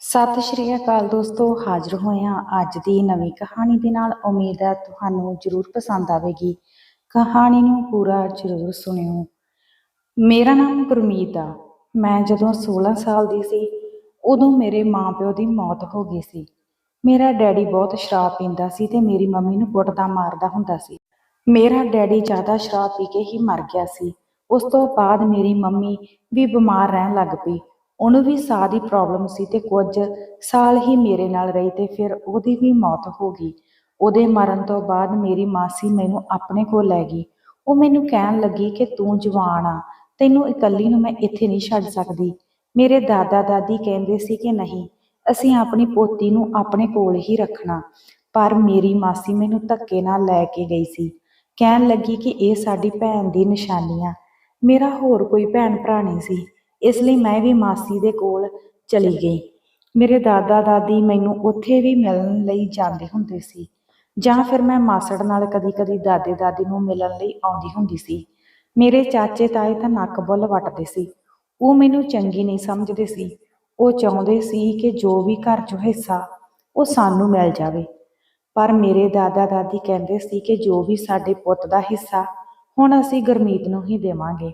ਸਤਿ ਸ਼੍ਰੀ ਅਕਾਲ ਦੋਸਤੋ, ਹਾਜ਼ਰ ਹੋਇਆ ਅੱਜ ਦੀ ਨਵੀਂ ਕਹਾਣੀ ਦੇ ਨਾਲ। ਉਮੀਦ ਹੈ ਤੁਹਾਨੂੰ ਜ਼ਰੂਰ ਪਸੰਦ ਆਵੇਗੀ। ਕਹਾਣੀ ਨੂੰ ਪੂਰਾ ਜ਼ਰੂਰ ਸੁਣਿਓ। ਮੇਰਾ ਨਾਮ ਗੁਰਮੀਤ ਆ। ਮੈਂ ਜਦੋਂ 16 ਸਾਲ ਦੀ ਸੀ, ਉਦੋਂ ਮੇਰੇ ਮਾਪਿਓ ਦੀ ਮੌਤ ਹੋ ਗਈ ਸੀ। ਮੇਰਾ ਡੈਡੀ ਬਹੁਤ ਸ਼ਰਾਬ ਪੀਂਦਾ ਸੀ ਤੇ ਮੇਰੀ ਮੰਮੀ ਨੂੰ ਕੁੱਟਦਾ ਮਾਰਦਾ ਹੁੰਦਾ ਸੀ। ਮੇਰਾ ਡੈਡੀ ਜ਼ਿਆਦਾ ਸ਼ਰਾਬ ਪੀ ਕੇ ਹੀ ਮਰ ਗਿਆ ਸੀ। ਉਸ ਤੋਂ ਬਾਅਦ ਮੇਰੀ ਮੰਮੀ ਵੀ ਬਿਮਾਰ ਰਹਿਣ ਲੱਗ ਪਈ। ਉਹਨੂੰ ਵੀ ਸਾਹ ਦੀ ਪ੍ਰੋਬਲਮ ਸੀ ਤੇ ਕੁਝ ਸਾਲ ਹੀ ਮੇਰੇ ਨਾਲ ਰਹੀ ਤੇ ਫਿਰ ਉਹਦੀ ਵੀ ਮੌਤ ਹੋ ਗਈ। ਉਹਦੇ ਮਰਨ ਤੋਂ ਬਾਅਦ ਮੇਰੀ ਮਾਸੀ ਮੈਨੂੰ ਆਪਣੇ ਕੋਲ ਲੈ ਗਈ। ਉਹ ਮੈਨੂੰ ਕਹਿਣ ਲੱਗੀ ਕਿ ਤੂੰ ਜਵਾਨ ਆ, ਤੈਨੂੰ ਇਕੱਲੀ ਨੂੰ ਮੈਂ ਇੱਥੇ ਨਹੀਂ ਛੱਡ ਸਕਦੀ। ਮੇਰੇ ਦਾਦਾ ਦਾਦੀ ਕਹਿੰਦੇ ਸੀ ਕਿ ਨਹੀਂ, ਅਸੀਂ ਆਪਣੀ ਪੋਤੀ ਨੂੰ ਆਪਣੇ ਕੋਲ ਹੀ ਰੱਖਣਾ। ਪਰ ਮੇਰੀ ਮਾਸੀ ਮੈਨੂੰ ਧੱਕੇ ਨਾਲ ਲੈ ਕੇ ਗਈ ਸੀ। ਕਹਿਣ ਲੱਗੀ ਕਿ ਇਹ ਸਾਡੀ ਭੈਣ ਦੀ ਨਿਸ਼ਾਨੀ ਆ। ਮੇਰਾ ਹੋਰ ਕੋਈ ਭੈਣ ਭਰਾ ਨਹੀਂ ਸੀ। ਇਸ ਲਈ ਮੈਂ ਵੀ ਮਾਸੀ ਦੇ ਕੋਲ ਚਲੀ ਗਈ। ਮੇਰੇ ਦਾਦਾ ਦਾਦੀ ਮੈਨੂੰ ਉੱਥੇ ਵੀ ਮਿਲਣ ਲਈ ਜਾਂਦੇ ਹੁੰਦੇ ਸੀ ਜਾਂ ਫਿਰ ਮੈਂ ਮਾਸੜ ਨਾਲ ਕਦੀ-ਕਦੀ ਦਾਦੇ ਦਾਦੀ ਨੂੰ ਮਿਲਣ ਲਈ ਆਉਂਦੀ ਹੁੰਦੀ ਸੀ। ਮੇਰੇ ਚਾਚੇ ਤਾਏ ਤਾਂ ਨੱਕ ਬੁੱਲ ਵੱਟਦੇ ਸੀ। ਉਹ ਮੈਨੂੰ ਚੰਗੀ ਨਹੀਂ ਸਮਝਦੇ ਸੀ। ਉਹ ਚਾਹੁੰਦੇ ਸੀ ਕਿ ਜੋ ਵੀ ਘਰ 'ਚੋਂ ਹਿੱਸਾ ਉਹ ਸਾਨੂੰ ਮਿਲ ਜਾਵੇ। ਪਰ ਮੇਰੇ ਦਾਦਾ ਦਾਦੀ ਕਹਿੰਦੇ ਸੀ ਕਿ ਜੋ ਵੀ ਸਾਡੇ ਪੁੱਤ ਦਾ ਹਿੱਸਾ ਹੁਣ ਅਸੀਂ ਗੁਰਮੀਤ ਨੂੰ ਹੀ ਦੇਵਾਂਗੇ।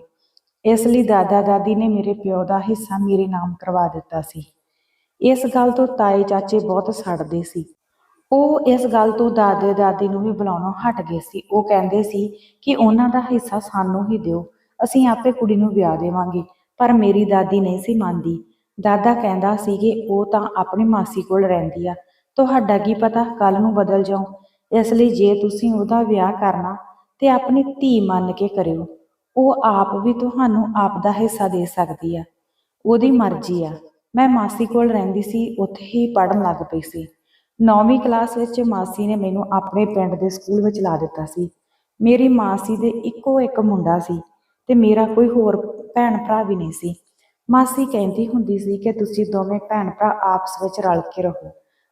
ਇਸ ਲਈ ਦਾਦਾ ਦਾਦੀ ਨੇ ਮੇਰੇ ਪਿਓ ਦਾ ਹਿੱਸਾ ਮੇਰੇ ਨਾਮ ਕਰਵਾ ਦਿੱਤਾ ਸੀ। ਇਸ ਗੱਲ ਤੋਂ ਤਾਏ ਚਾਚੇ ਬਹੁਤ ਸੜਦੇ ਸੀ। ਉਹ ਇਸ ਗੱਲ ਤੋਂ ਦਾਦੇ ਦਾਦੀ ਨੂੰ ਵੀ ਬੁਲਾਉਣੋਂ ਹਟ ਗਏ ਸੀ। ਉਹ ਕਹਿੰਦੇ ਸੀ ਕਿ ਉਹਨਾਂ ਦਾ ਹਿੱਸਾ ਸਾਨੂੰ ਹੀ ਦਿਓ, ਅਸੀਂ ਆਪੇ ਕੁੜੀ ਨੂੰ ਵਿਆਹ ਦੇਵਾਂਗੇ, ਪਰ ਮੇਰੀ ਦਾਦੀ ਨਹੀਂ ਸੀ ਮੰਨਦੀ। ਦਾਦਾ ਕਹਿੰਦਾ ਸੀ ਕਿ ਉਹ ਤਾਂ ਆਪਣੀ ਮਾਸੀ ਕੋਲ ਰਹਿੰਦੀ ਆ। ਤੁਹਾਡਾ ਕੀ ਪਤਾ ਕੱਲ ਨੂੰ ਬਦਲ ਜਾਓ ਇਸ ਲਈ ਜੇ ਤੁਸੀਂ ਉਹਦਾ ਵਿਆਹ ਕਰਨਾ ਤੇ ਆਪਣੀ ਧੀ ਮੰਨ ਕੇ ਕਰਿਓ। ਉਹ ਆਪ ਵੀ ਤੁਹਾਨੂੰ ਆਪ ਦਾ ਹਿੱਸਾ ਦੇ ਸਕਦੀ ਆ। ਉਹਦੀ ਮਰਜ਼ੀ ਆ। ਮੈਂ ਮਾਸੀ ਕੋਲ ਰਹਿੰਦੀ ਸੀ, ਉੱਥੇ ਹੀ ਪੜਨ ਲੱਗ ਪਈ ਸੀ। 9ਵੀਂ ਕਲਾਸ ਵਿੱਚ ਮਾਸੀ ਨੇ ਮੈਨੂੰ ਆਪਣੇ ਪਿੰਡ ਦੇ ਸਕੂਲ ਵਿੱਚ ਲਾ ਦਿੱਤਾ ਸੀ। ਮੇਰੀ ਮਾਸੀ ਦੇ ਇੱਕੋ ਇੱਕ ਮੁੰਡਾ ਸੀ ਤੇ ਮੇਰਾ ਕੋਈ ਹੋਰ ਭੈਣ ਭਰਾ ਵੀ ਨਹੀਂ ਸੀ। ਮਾਸੀ ਕਹਿੰਦੀ ਹੁੰਦੀ ਸੀ ਕਿ ਤੁਸੀਂ ਦੋਵੇਂ ਭੈਣ ਭਰਾ ਆਪਸ ਵਿੱਚ ਰਲ ਕੇ ਰਹੋ।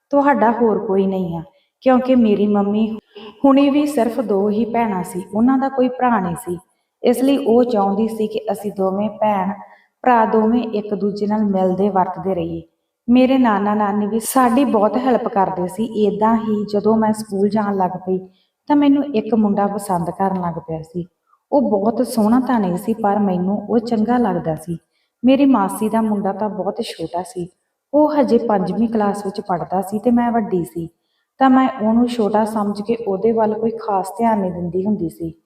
ਤੁਹਾਡਾ ਹੋਰ ਕੋਈ ਨਹੀਂ ਆ, ਕਿਉਂਕਿ ਮੇਰੀ ਮੰਮੀ ਹੁਣੇ ਵੀ ਸਿਰਫ ਦੋ ਹੀ ਭੈਣਾਂ ਸੀ, ਉਹਨਾਂ ਦਾ ਕੋਈ ਭਰਾ ਨਹੀਂ ਸੀ। ਇਸ ਲਈ ਉਹ ਚਾਹੁੰਦੀ ਸੀ ਕਿ ਅਸੀਂ ਦੋਵੇਂ ਭੈਣ, ਭਰਾ ਦੋਵੇਂ ਇੱਕ ਦੂਜੇ ਨਾਲ ਮਿਲਦੇ ਵਰਤਦੇ ਰਹੀਏ। ਮੇਰੇ ਨਾਨਾ ਨਾਨੀ ਵੀ ਸਾਡੀ ਬਹੁਤ ਹੈਲਪ ਕਰਦੇ ਸੀ। ਇਦਾਂ ਹੀ ਜਦੋਂ ਮੈਂ ਸਕੂਲ ਜਾਣ ਲੱਗ ਪਈ ਤਾਂ ਮੈਨੂੰ ਇੱਕ ਮੁੰਡਾ ਪਸੰਦ ਕਰਨ ਲੱਗ ਪਿਆ ਸੀ। ਉਹ ਬਹੁਤ ਸੋਹਣਾ ਤਾਂ ਨਹੀਂ ਸੀ, ਪਰ ਮੈਨੂੰ ਉਹ ਚੰਗਾ ਲੱਗਦਾ ਸੀ। ਮੇਰੀ ਮਾਸੀ ਦਾ ਮੁੰਡਾ ਤਾਂ ਬਹੁਤ ਛੋਟਾ ਸੀ। ਉਹ ਹਜੇ ਪੰਜਵੀਂ ਕਲਾਸ ਵਿੱਚ ਪੜ੍ਹਦਾ ਸੀ ਤੇ ਮੈਂ ਵੱਡੀ ਸੀ। ਤਾਂ ਮੈਂ ਉਹਨੂੰ ਛੋਟਾ ਸਮਝ ਕੇ ਉਹਦੇ ਵੱਲ ਕੋਈ ਖਾਸ ਧਿਆਨ ਨਹੀਂ ਦਿੰਦੀ ਹੁੰਦੀ ਸੀ।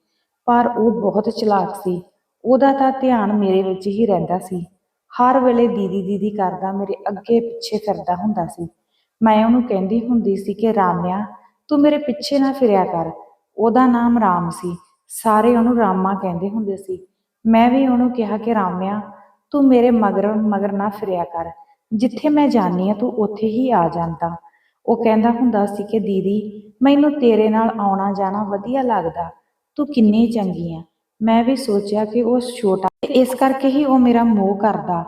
ਪਰ ਉਹ ਬਹੁਤ ਚਲਾਕ ਸੀ। ਉਹਦਾ ਤਾਂ ਧਿਆਨ ਮੇਰੇ ਵਿੱਚ ਹੀ ਰਹਿੰਦਾ ਸੀ। ਹਰ ਵੇਲੇ ਦੀਦੀ ਦੀਦੀ ਕਰਦਾ ਮੇਰੇ ਅੱਗੇ ਪਿੱਛੇ ਫਿਰਦਾ ਹੁੰਦਾ ਸੀ। ਮੈਂ ਉਹਨੂੰ ਕਹਿੰਦੀ ਹੁੰਦੀ ਸੀ ਕਿ, ਰਾਮਿਆ, ਤੂੰ ਮੇਰੇ ਪਿੱਛੇ ਨਾ ਫਿਰਿਆ ਕਰ। ਉਹਦਾ ਨਾਮ ਰਾਮ ਸੀ। ਸਾਰੇ ਉਹਨੂੰ ਰਾਮਾ ਕਹਿੰਦੇ ਹੁੰਦੇ ਸੀ। ਮੈਂ ਵੀ ਉਹਨੂੰ ਕਿਹਾ ਕਿ, ਰਾਮਿਆ, ਤੂੰ ਮੇਰੇ ਮਗਰ ਮਗਰ ਨਾ ਫਿਰਿਆ ਕਰ। ਜਿੱਥੇ ਮੈਂ ਜਾਣੀ ਆ ਤੂੰ ਉੱਥੇ ਹੀ ਆ ਜਾਂਦਾ। ਉਹ ਕਹਿੰਦਾ ਹੁੰਦਾ ਸੀ ਕਿ, ਦੀਦੀ, ਮੈਨੂੰ ਤੇਰੇ ਨਾਲ ਆਉਣਾ ਜਾਣਾ ਵਧੀਆ ਲੱਗਦਾ। ਤੂੰ ਕਿੰਨੀ ਚੰਗੀ ਆ। ਮੈਂ ਵੀ ਸੋਚਿਆ ਕਿ ਉਹ ਛੋਟਾ ਇਸ ਕਰਕੇ ਹੀ ਉਹ ਮੇਰਾ ਮੋਹ ਕਰਦਾ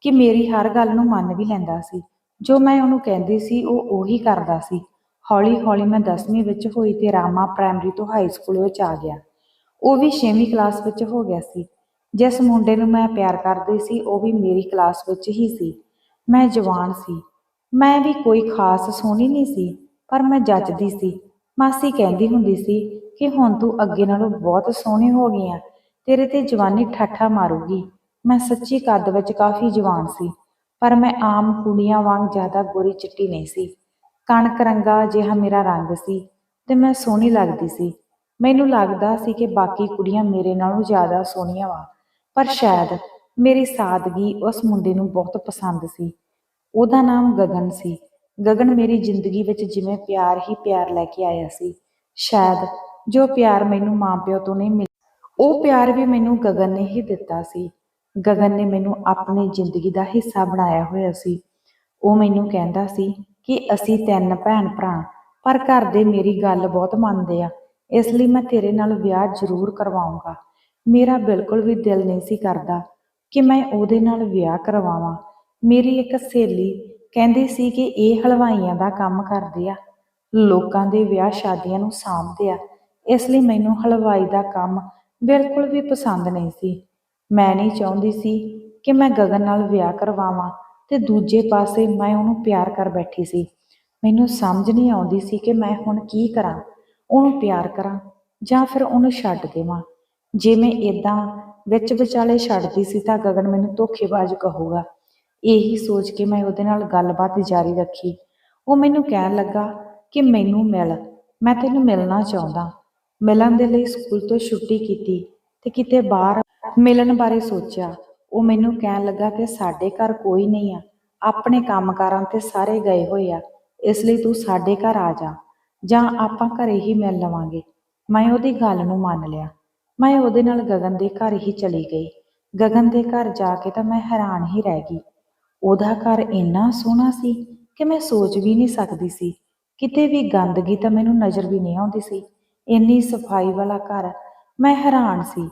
ਕਿ ਮੇਰੀ ਹਰ ਗੱਲ ਨੂੰ ਮੰਨ ਵੀ ਲੈਂਦਾ ਸੀ। ਜੋ ਮੈਂ ਉਹਨੂੰ ਕਹਿੰਦੀ ਸੀ, ਉਹ ਉਹੀ ਕਰਦਾ ਸੀ। ਹੌਲੀ ਹੌਲੀ ਮੈਂ 10ਵੀਂ ਵਿੱਚ ਹੋਈ ਤੇ ਰਾਮਾ ਪ੍ਰਾਇਮਰੀ ਤੋਂ ਹਾਈ ਸਕੂਲ ਵਿੱਚ ਆ ਗਿਆ। ਉਹ ਵੀ 6ਵੀਂ ਕਲਾਸ ਵਿੱਚ ਹੋ ਗਿਆ ਸੀ। ਜਿਸ ਮੁੰਡੇ ਨੂੰ ਮੈਂ ਪਿਆਰ ਕਰਦੀ ਸੀ, ਉਹ ਵੀ ਮੇਰੀ ਕਲਾਸ ਵਿੱਚ ਹੀ ਸੀ। ਮੈਂ ਜਵਾਨ ਸੀ। ਮੈਂ ਵੀ ਕੋਈ ਖਾਸ ਸੋਹਣੀ ਨਹੀਂ ਸੀ, ਪਰ ਮੈਂ ਜੱਚਦੀ ਸੀ। ਮਾਸੀ ਕਹਿੰਦੀ ਹੁੰਦੀ ਸੀ ਕਿ ਹੁਣ ਤੂੰ ਅੱਗੇ ਨਾਲੋਂ ਬਹੁਤ ਸੋਹਣੀ ਹੋ ਗਈ ਆ। ਤੇਰੇ ਤੇ ਜਵਾਨੀ ਠਾਠਾ ਮਾਰੂਗੀ। ਮੈਂ ਸੱਚੀ ਕੱਦ ਵਿੱਚ ਕਾਫੀ ਜਵਾਨ ਸੀ, ਪਰ ਮੈਂ ਆਮ ਕੁੜੀਆਂ ਵਾਂਗ ਜ਼ਿਆਦਾ ਗੋਰੀ ਚਿੱਟੀ ਨਹੀਂ ਸੀ। ਕਣਕ ਰੰਗਾ ਜਿਹਾ ਮੇਰਾ ਰੰਗ ਸੀ ਤੇ ਮੈਂ ਸੋਹਣੀ ਲੱਗਦੀ ਸੀ। ਮੈਨੂੰ ਲੱਗਦਾ ਸੀ ਕਿ ਬਾਕੀ ਕੁੜੀਆਂ ਮੇਰੇ ਨਾਲੋਂ ਜ਼ਿਆਦਾ ਸੋਹਣੀਆਂ ਵਾ, ਪਰ ਸ਼ਾਇਦ ਮੇਰੀ ਸਾਦਗੀ ਉਸ ਮੁੰਡੇ ਨੂੰ ਬਹੁਤ ਪਸੰਦ ਸੀ। ਉਹਦਾ ਨਾਮ ਗਗਨ ਸੀ। ਗਗਨ ਮੇਰੀ ਜ਼ਿੰਦਗੀ ਵਿੱਚ ਜਿਵੇਂ ਪਿਆਰ ਹੀ ਪਿਆਰ ਲੈ ਕੇ ਆਇਆ ਸੀ। ਸ਼ਾਇਦ ਜੋ ਪਿਆਰ ਮੈਨੂੰ ਮਾਂ ਪਿਓ ਤੋਂ ਨਹੀਂ ਮਿਲਿਆ, ਉਹ ਪਿਆਰ ਵੀ ਮੈਨੂੰ ਗਗਨ ਨੇ ਹੀ ਦਿੱਤਾ ਸੀ। ਗਗਨ ਨੇ ਮੈਨੂੰ ਆਪਣੀ ਜ਼ਿੰਦਗੀ ਦਾ ਹਿੱਸਾ ਬਣਾਇਆ ਹੋਇਆ ਸੀ। ਉਹ ਮੈਨੂੰ ਕਹਿੰਦਾ ਸੀ ਕਿ ਅਸੀਂ ਤਿੰਨ ਭੈਣ ਭਰਾ, ਪਰ ਘਰ ਦੇ ਮੇਰੀ ਗੱਲ ਬਹੁਤ ਮੰਨਦੇ ਆ, ਇਸ ਲਈ ਮੈਂ ਤੇਰੇ ਨਾਲ ਵਿਆਹ ਜ਼ਰੂਰ ਕਰਵਾਉਂਗਾ। ਮੇਰਾ ਬਿਲਕੁਲ ਵੀ ਦਿਲ ਨਹੀਂ ਸੀ ਕਰਦਾ ਕਿ ਮੈਂ ਉਹਦੇ ਨਾਲ ਵਿਆਹ ਕਰਵਾਵਾਂ। ਮੇਰੀ ਇੱਕ ਸਹੇਲੀ ਕਹਿੰਦੀ ਸੀ ਕਿ ਇਹ ਹਲਵਾਈਆਂ ਦਾ ਕੰਮ ਕਰਦੇ ਆ, ਲੋਕਾਂ ਦੇ ਵਿਆਹ ਸ਼ਾਦੀਆਂ ਨੂੰ ਸਾਂਭਦੇ ਆ। ਇਸ ਲਈ ਮੈਨੂੰ ਹਲਵਾਈ ਦਾ ਕੰਮ ਬਿਲਕੁਲ ਵੀ ਪਸੰਦ ਨਹੀਂ ਸੀ। ਮੈਂ ਨਹੀਂ ਚਾਹੁੰਦੀ ਸੀ ਕਿ ਮੈਂ ਗਗਨ ਨਾਲ ਵਿਆਹ ਕਰਵਾਵਾਂ ਤੇ ਦੂਜੇ ਪਾਸੇ ਮੈਂ ਉਹਨੂੰ ਪਿਆਰ ਕਰ ਬੈਠੀ ਸੀ। ਮੈਨੂੰ ਸਮਝ ਨਹੀਂ ਆਉਂਦੀ ਸੀ ਕਿ ਮੈਂ ਹੁਣ ਕੀ ਕਰਾਂ। ਉਹਨੂੰ ਪਿਆਰ ਕਰਾਂ ਜਾਂ ਫਿਰ ਉਹਨੂੰ ਛੱਡ ਦੇਵਾਂ। ਜੇ ਮੈਂ ਇਦਾਂ ਵਿੱਚ ਵਿਚਾਲੇ ਛੱਡਦੀ ਸੀ ਤਾਂ ਗਗਨ ਮੈਨੂੰ ਧੋਖੇਬਾਜ਼ ਕਹੂਗਾ। ਇਹੀ ਸੋਚ ਕੇ ਮੈਂ ਉਹਦੇ ਨਾਲ ਗੱਲਬਾਤ ਜਾਰੀ ਰੱਖੀ। ਉਹ ਮੈਨੂੰ ਕਹਿਣ ਲੱਗਾ ਕਿ ਮੈਨੂੰ ਮਿਲ, ਮੈਂ ਤੈਨੂੰ ਮਿਲਣਾ ਚਾਹੁੰਦਾ। ਮਿਲਣ ਦੇ ਲਈ ਸਕੂਲ ਤੋਂ ਛੁੱਟੀ ਕੀਤੀ ਤੇ ਕਿਤੇ ਬਾਹਰ ਮਿਲਣ ਬਾਰੇ ਸੋਚਿਆ। ਉਹ ਮੈਨੂੰ ਕਹਿਣ ਲੱਗਾ ਕਿ ਸਾਡੇ ਘਰ ਕੋਈ ਨਹੀਂ ਆ। ਆਪਣੇ ਕੰਮਕਾਰਾਂ ਤੇ ਸਾਰੇ ਗਏ ਹੋਏ ਆ। ਇਸ ਲਈ ਤੂੰ ਸਾਡੇ ਘਰ ਆ ਜਾ। ਜਾਂ ਆਪਾਂ ਘਰੇ ਹੀ ਮਿਲ ਲਵਾਂਗੇ। ਮੈਂ ਉਹਦੀ ਗੱਲ ਨੂੰ ਮੰਨ ਲਿਆ। ਮੈਂ ਉਹਦੇ ਨਾਲ ਗਗਨ ਦੇ ਘਰ ਹੀ ਚਲੀ ਗਈ। ਗਗਨ ਦੇ ਘਰ ਜਾ ਕੇ ਤਾਂ ਮੈਂ ਹੈਰਾਨ ਹੀ ਰਹਿ ਗਈ। ਉਹਦਾ ਘਰ ਇੰਨਾ ਸੋਹਣਾ ਸੀ ਕਿ ਮੈਂ ਸੋਚ ਵੀ ਨਹੀਂ ਸਕਦੀ ਸੀ। ਕਿਤੇ ਵੀ ਗੰਦਗੀ ਤਾਂ ਮੈਨੂੰ ਨਜ਼ਰ ਵੀ ਨਹੀਂ ਆਉਂਦੀ ਸੀ। ਇੰਨੀ ਸਫ਼ਾਈ ਵਾਲਾ ਘਰ। ਮੈਂ ਹੈਰਾਨ ਸੀ।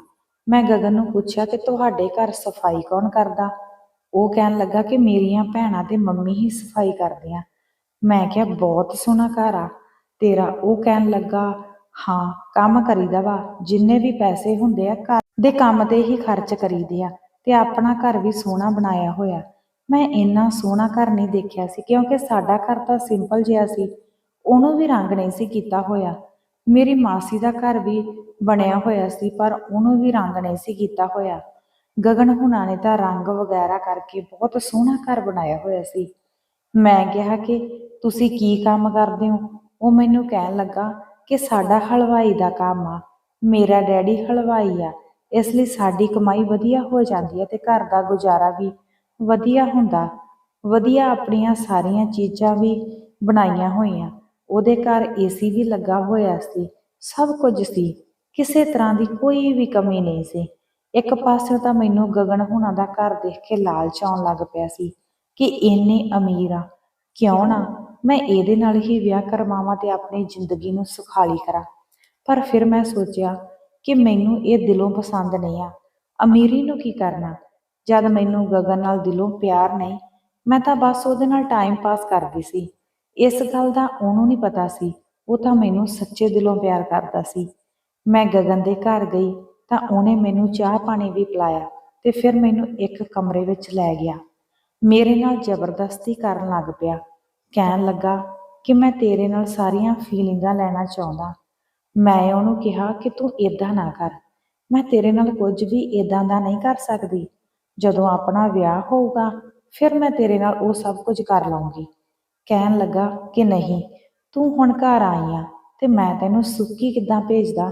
ਮੈਂ ਗਗਨ ਨੂੰ ਪੁੱਛਿਆ ਕਿ ਤੁਹਾਡੇ ਘਰ ਸਫ਼ਾਈ ਕੌਣ ਕਰਦਾ? ਉਹ ਕਹਿਣ ਲੱਗਾ ਕਿ ਮੇਰੀਆਂ ਭੈਣਾਂ ਤੇ ਮੰਮੀ ਹੀ ਸਫ਼ਾਈ ਕਰਦੀਆਂ। ਮੈਂ ਕਿਹਾ, ਬਹੁਤ ਸੋਹਣਾ ਘਰ ਆ। ਤੇਰਾ ਉਹ ਕਹਿਣ ਲੱਗਾ, ਹਾਂ, ਕੰਮ ਕਰੀਦਾ ਵਾ। ਜਿੰਨੇ ਵੀ ਪੈਸੇ ਹੁੰਦੇ ਆ, ਘਰ ਦੇ ਕੰਮ ਤੇ ਹੀ ਖਰਚ ਕਰੀਦੇ ਆ ਤੇ ਆਪਣਾ ਘਰ ਵੀ ਸੋਹਣਾ ਬਣਾਇਆ ਹੋਇਆ। ਮੈਂ ਇੰਨਾ ਸੋਹਣਾ ਘਰ ਨਹੀਂ ਦੇਖਿਆ ਸੀ, ਕਿਉਂਕਿ ਸਾਡਾ ਘਰ ਤਾਂ ਸਿੰਪਲ ਜਿਹਾ ਸੀ। ਉਹਨੂੰ ਵੀ ਰੰਗ ਨਹੀਂ ਸੀ ਕੀਤਾ ਹੋਇਆ। ਮੇਰੀ ਮਾਸੀ ਦਾ ਘਰ ਵੀ ਬਣਿਆ ਹੋਇਆ ਸੀ, ਪਰ ਉਹਨੂੰ ਵੀ ਰੰਗ ਨਹੀਂ ਸੀ ਕੀਤਾ ਹੋਇਆ। ਗਗਨ ਹੁਣਾਂ ਨੇ ਤਾਂ ਰੰਗ ਵਗੈਰਾ ਕਰਕੇ ਬਹੁਤ ਸੋਹਣਾ ਘਰ ਬਣਾਇਆ ਹੋਇਆ ਸੀ। ਮੈਂ ਕਿਹਾ ਕਿ ਤੁਸੀਂ ਕੀ ਕੰਮ ਕਰਦੇ ਹੋ? ਉਹ ਮੈਨੂੰ ਕਹਿਣ ਲੱਗਾ ਕਿ ਸਾਡਾ ਹਲਵਾਈ ਦਾ ਕੰਮ ਆ। ਮੇਰਾ ਡੈਡੀ ਹਲਵਾਈ ਆ, ਇਸ ਲਈ ਸਾਡੀ ਕਮਾਈ ਵਧੀਆ ਹੋ ਜਾਂਦੀ ਹੈ ਤੇ ਘਰ ਦਾ ਗੁਜ਼ਾਰਾ ਵੀ ਵਧੀਆ ਹੁੰਦਾ। ਵਧੀਆ ਆਪਣੀਆਂ ਸਾਰੀਆਂ ਚੀਜ਼ਾਂ ਵੀ ਬਣਾਈਆਂ ਹੋਈਆਂ। ਉਹਦੇ ਘਰ ਏਸੀ ਵੀ ਲੱਗਾ ਹੋਇਆ ਸੀ, ਸਭ ਕੁਝ ਸੀ, ਕਿਸੇ ਤਰ੍ਹਾਂ ਦੀ ਕੋਈ ਵੀ ਕਮੀ ਨਹੀਂ ਸੀ। ਇੱਕ ਪਾਸੇ ਤਾਂ ਮੈਨੂੰ ਗਗਨ ਹੁਣਾਂ ਦਾ ਘਰ ਦੇਖ ਕੇ ਲਾਲਚ ਆਉਣ ਲੱਗ ਪਿਆ ਸੀ ਕਿ ਇੰਨੇ ਅਮੀਰ ਆ, ਕਿਉਂ ਨਾ ਮੈਂ ਇਹਦੇ ਨਾਲ ਹੀ ਵਿਆਹ ਕਰਵਾਵਾਂ ਤੇ ਆਪਣੀ ਜ਼ਿੰਦਗੀ ਨੂੰ ਸੁਖਾਲੀ ਕਰਾਂ। ਪਰ ਫਿਰ ਮੈਂ ਸੋਚਿਆ ਕਿ ਮੈਨੂੰ ਇਹ ਦਿਲੋਂ ਪਸੰਦ ਨਹੀਂ ਆ, ਅਮੀਰੀ ਨੂੰ ਕੀ ਕਰਨਾ? ਜਦ ਮੈਨੂੰ ਗਗਨ ਨਾਲ ਦਿਲੋਂ ਪਿਆਰ ਨਹੀਂ, ਮੈਂ ਤਾਂ ਬਸ ਉਹਦੇ ਨਾਲ ਟਾਈਮ ਪਾਸ ਕਰਦੀ ਸੀ। ਇਸ ਗੱਲ ਦਾ ਉਹਨੂੰ ਨਹੀਂ ਪਤਾ ਸੀ। ਉਹ ਤਾਂ ਮੈਨੂੰ ਸੱਚੇ ਦਿਲੋਂ ਪਿਆਰ ਕਰਦਾ ਸੀ। ਮੈਂ ਗਗਨ ਦੇ ਘਰ ਗਈ ਤਾਂ ਉਹਨੇ ਮੈਨੂੰ ਚਾਹ ਪਾਣੀ ਵੀ ਪਿਲਾਇਆ ਤੇ ਫਿਰ ਮੈਨੂੰ ਇੱਕ ਕਮਰੇ ਵਿੱਚ ਲੈ ਗਿਆ। ਮੇਰੇ ਨਾਲ ਜ਼ਬਰਦਸਤੀ ਕਰਨ ਲੱਗ ਪਿਆ। ਕਹਿਣ ਲੱਗਾ ਕਿ ਮੈਂ ਤੇਰੇ ਨਾਲ ਸਾਰੀਆਂ ਫੀਲਿੰਗਾਂ ਲੈਣਾ ਚਾਹੁੰਦਾ। ਮੈਂ ਉਹਨੂੰ ਕਿਹਾ ਕਿ ਤੂੰ ਇਦਾਂ ਨਾ ਕਰ। ਮੈਂ ਤੇਰੇ ਨਾਲ ਕੁਝ ਵੀ ਇਦਾਂ ਦਾ ਨਹੀਂ ਕਰ ਸਕਦੀ। ਜਦੋਂ ਆਪਣਾ ਵਿਆਹ ਹੋਊਗਾ, ਫਿਰ ਮੈਂ ਤੇਰੇ ਨਾਲ ਉਹ ਸਭ ਕੁਝ ਕਰ ਲਵਾਂਗੀ ਕਹਿਣ ਲੱਗਾ ਕਿ ਨਹੀਂ, ਤੂੰ ਹੁਣ ਘਰ ਆਈ ਆ ਤੇ ਮੈਂ ਤੈਨੂੰ ਸੁੱਕੀ ਕਿੱਦਾਂ ਭੇਜਦਾ?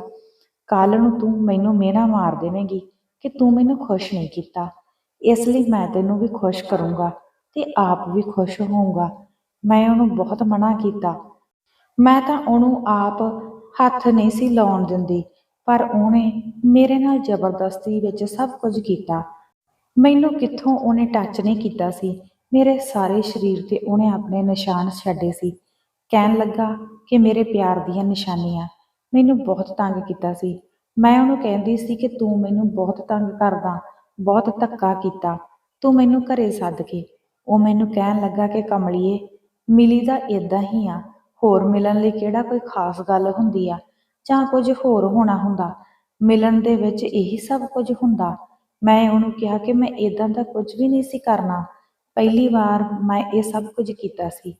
ਕੱਲ ਨੂੰ ਤੂੰ ਮੈਨੂੰ ਮਿਹਣਾ ਮਾਰ ਦੇਵੇਂਗੀ ਕਿ ਤੂੰ ਮੈਨੂੰ ਖੁਸ਼ ਨਹੀਂ ਕੀਤਾ। ਇਸ ਲਈ ਮੈਂ ਤੈਨੂੰ ਵੀ ਖੁਸ਼ ਕਰੂੰਗਾ ਤੇ ਆਪ ਵੀ ਖੁਸ਼ ਹੋਊਂਗਾ। ਮੈਂ ਉਹਨੂੰ ਬਹੁਤ ਮਨਾ ਕੀਤਾ। ਮੈਂ ਤਾਂ ਉਹਨੂੰ ਆਪ ਹੱਥ ਨਹੀਂ ਸੀ ਲਾਉਣ ਦਿੰਦੀ, ਪਰ ਉਹਨੇ ਮੇਰੇ ਨਾਲ ਜ਼ਬਰਦਸਤੀ ਵਿੱਚ ਸਭ ਕੁਝ ਕੀਤਾ। ਮੈਨੂੰ ਕਿੱਥੋਂ ਉਹਨੇ ਟੱਚ ਨਹੀਂ ਕੀਤਾ ਸੀ? ਮੇਰੇ ਸਾਰੇ ਸਰੀਰ ਤੇ ਉਹਨੇ ਆਪਣੇ ਨਿਸ਼ਾਨ ਛੱਡੇ ਸੀ। ਕਹਿਣ ਲੱਗਾ ਕਿ ਮੇਰੇ ਪਿਆਰ ਦੀਆਂ ਨਿਸ਼ਾਨੀਆਂ। ਮੈਨੂੰ ਬਹੁਤ ਤੰਗ ਕੀਤਾ ਸੀ। ਮੈਂ ਉਹਨੂੰ ਕਹਿੰਦੀ ਸੀ ਕਿ ਤੂੰ ਮੈਨੂੰ ਬਹੁਤ ਤੰਗ ਕਰਦਾ, ਬਹੁਤ ਧੱਕਾ ਕੀਤਾ। ਤੂੰ ਮੈਨੂੰ ਘਰੇ ਸੱਦ ਕੇ। ਉਹ ਮੈਨੂੰ ਕਹਿਣ ਲੱਗਾ ਕਿ ਕਮਲੀਏ, ਮਿਲੀ ਦਾ ਇਦਾਂ ਹੀ ਆ। ਹੋਰ ਮਿਲਣ ਲਈ ਕਿਹੜਾ ਕੋਈ ਖਾਸ ਗੱਲ ਹੁੰਦੀ ਆ? ਜਾਂ ਕੁਝ ਹੋਰ ਹੋਣਾ ਹੁੰਦਾ? ਮਿਲਣ ਦੇ ਵਿੱਚ ਇਹੀ ਸਭ ਕੁਝ ਹੁੰਦਾ। ਮੈਂ ਉਹਨੂੰ ਕਿਹਾ ਕਿ ਮੈਂ ਇਦਾਂ ਦਾ ਕੁਝ ਵੀ ਨਹੀਂ ਸੀ ਕਰਨਾ। ਪਹਿਲੀ ਵਾਰ ਮੈਂ ਇਹ ਸਭ ਕੁਝ ਕੀਤਾ ਸੀ।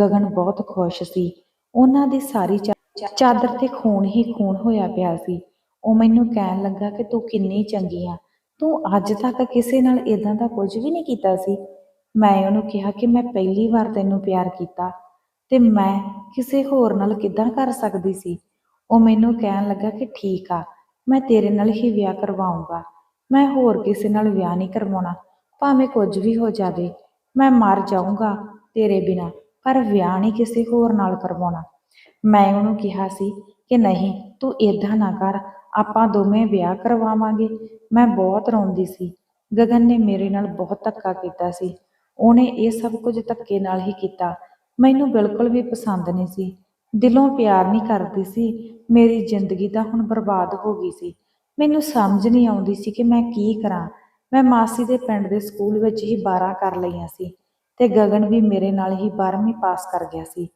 ਗਗਨ ਬਹੁਤ ਖੁਸ਼ ਸੀ। ਉਹਨਾਂ ਦੀ ਸਾਰੀ ਚਾ- ਚਾਦਰ ਤੇ ਖੂਨ ਹੀ ਖੂਨ ਹੋਇਆ ਪਿਆ ਸੀ। ਉਹ ਮੈਨੂੰ ਕਹਿਣ ਲੱਗਾ ਕਿ ਤੂੰ ਕਿੰਨੀ ਚੰਗੀ ਆ। ਤੂੰ ਅੱਜ ਤੱਕ ਕਿਸੇ ਨਾਲ ਇਦਾਂ ਦਾ ਕੁਝ ਵੀ ਨਹੀਂ ਕੀਤਾ ਸੀ। ਮੈਂ ਉਹਨੂੰ ਕਿਹਾ ਕਿ ਮੈਂ ਪਹਿਲੀ ਵਾਰ ਤੈਨੂੰ ਪਿਆਰ ਕੀਤਾ ਤੇ ਮੈਂ ਕਿਸੇ ਹੋਰ ਨਾਲ ਕਿੱਦਾਂ ਕਰ ਸਕਦੀ ਸੀ। ਉਹ ਮੈਨੂੰ ਕਹਿਣ ਲੱਗਾ ਕਿ ਠੀਕ ਆ, ਮੈਂ ਤੇਰੇ ਨਾਲ ਹੀ ਵਿਆਹ ਕਰਵਾਉਂਗਾ। ਮੈਂ ਹੋਰ ਕਿਸੇ ਨਾਲ ਵਿਆਹ ਨਹੀਂ ਕਰਵਾਉਣਾ। ਭਾਵੇਂ ਕੁਝ ਵੀ ਹੋ ਜਾਵੇ, ਮੈਂ ਮਰ ਜਾਊਂਗਾ ਤੇਰੇ ਬਿਨਾ, ਪਰ ਵਿਆਹ ਨਹੀਂ ਕਿਸੇ ਹੋਰ ਨਾਲ ਕਰਵਾਉਣਾ। ਮੈਂ ਉਹਨੂੰ ਕਿਹਾ ਸੀ ਕਿ ਨਹੀਂ, ਤੂੰ ਏਦਾਂ ਨਾ ਕਰ, ਆਪਾਂ ਦੋਵੇਂ ਵਿਆਹ ਕਰਵਾਵਾਂਗੇ। ਮੈਂ ਬਹੁਤ ਰੋਂਦੀ ਸੀ। ਗਗਨ ਨੇ ਮੇਰੇ ਨਾਲ ਬਹੁਤ ਧੱਕਾ ਕੀਤਾ ਸੀ। ਉਹਨੇ ਇਹ ਸਭ ਕੁਝ ਧੱਕੇ ਨਾਲ ਹੀ ਕੀਤਾ। ਮੈਨੂੰ ਬਿਲਕੁਲ ਵੀ ਪਸੰਦ ਨਹੀਂ ਸੀ। ਦਿਲੋਂ ਪਿਆਰ ਨਹੀਂ ਕਰਦੀ ਸੀ। ਮੇਰੀ ਜ਼ਿੰਦਗੀ ਤਾਂ ਹੁਣ ਬਰਬਾਦ ਹੋ ਗਈ ਸੀ। ਮੈਨੂੰ ਸਮਝ ਨਹੀਂ ਆਉਂਦੀ ਸੀ ਕਿ ਮੈਂ ਕੀ ਕਰਾਂ। ਮੈਂ ਮਾਸੀ ਦੇ ਪਿੰਡ ਦੇ ਸਕੂਲ ਵਿੱਚ ਹੀ 12 ਕਰ ਲਈਆਂ ਸੀ ਤੇ ਗਗਨ ਵੀ ਮੇਰੇ ਨਾਲ ਹੀ 12ਵੀਂ ਪਾਸ ਕਰ ਗਿਆ ਸੀ।